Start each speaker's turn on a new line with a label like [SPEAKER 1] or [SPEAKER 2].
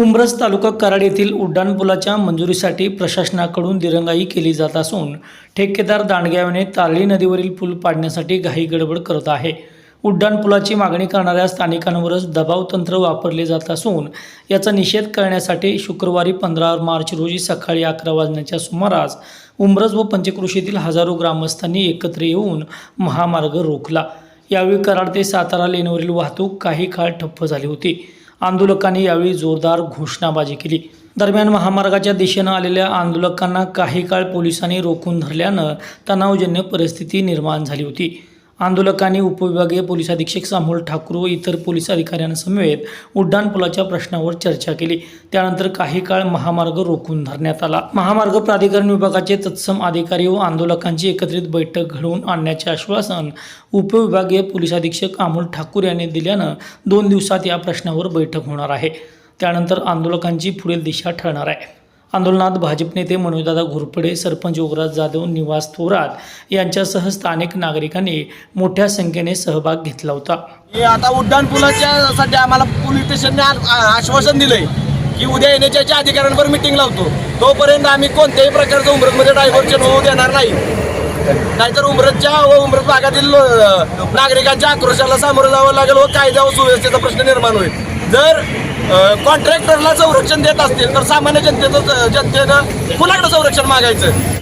[SPEAKER 1] उंब्रज तालुका कराड येथील उड्डाणपुलाच्या मंजुरीसाठी प्रशासनाकडून दिरंगाई केली जात असून ठेकेदार दांडग्यावने तारळी नदीवरील पूल पाडण्यासाठी घाई गडबड करत आहे. उड्डाणपुलाची मागणी करणाऱ्या स्थानिकांवरच दबाव तंत्र वापरले जात असून याचा निषेध करण्यासाठी शुक्रवारी पंधरा मार्च रोजी सकाळी अकरा वाजण्याच्या सुमारास उंब्रज व पंचकृषीतील हजारो ग्रामस्थांनी एकत्र येऊन महामार्ग रोखला. यावेळी कराड ते सातारा लेनवरील वाहतूक काही काळ ठप्प झाली होती. आंदोलकांनी यावेळी जोरदार घोषणाबाजी केली. दरम्यान महामार्गाच्या दिशेनं आलेल्या आंदोलकांना काही काळ पोलिसांनी रोखून धरल्यानं तणावजन्य परिस्थिती निर्माण झाली होती. आंदोलकांनी उपविभागीय पोलीस अधीक्षक सामोल ठाकूर व इतर पोलीस अधिकाऱ्यांसमवेत उड्डाणपुलाच्या प्रश्नावर चर्चा केली. त्यानंतर काही काळ महामार्ग रोखून धरण्यात आला. महामार्ग प्राधिकरण विभागाचे तत्सम अधिकारी व आंदोलकांची एकत्रित बैठक घडवून आणण्याचे आश्वासन उपविभागीय पोलीस अधीक्षक अमोल ठाकूर यांनी दिल्यानं दोन दिवसात या प्रश्नावर बैठक होणार आहे. त्यानंतर आंदोलकांची पुढील दिशा ठरणार आहे. आंदोलनात भाजप नेते मनोजदादा घोरपडे सरपंच योगराज जाधव निवास थोरात यांच्यासह स्थानिक नागरिकांनी मोठ्या संख्येने सहभाग घेतला होता.
[SPEAKER 2] हे आता उड्डाण पुलाच्या साठी आम्हाला पोलीस स्टेशनने आश्वासन दिलंय की उद्या येण्याच्या अधिकाऱ्यांवर मिटिंग लावतो. तोपर्यंत आम्ही कोणत्याही प्रकारचं उमरतमध्ये डायव्हर्जन होऊ देणार नाही. नाहीतर उमरतच्या व उमरत भागातील नागरिकांच्या आक्रोशाला सामोरं जावं लागेल व कायदा व सुव्यवस्थेचा प्रश्न निर्माण होईल. जर कॉन्ट्रॅक्टरला संरक्षण देत असतील तर सामान्य जनतेचं जनतेनं कुणाकडे संरक्षण मागायचं.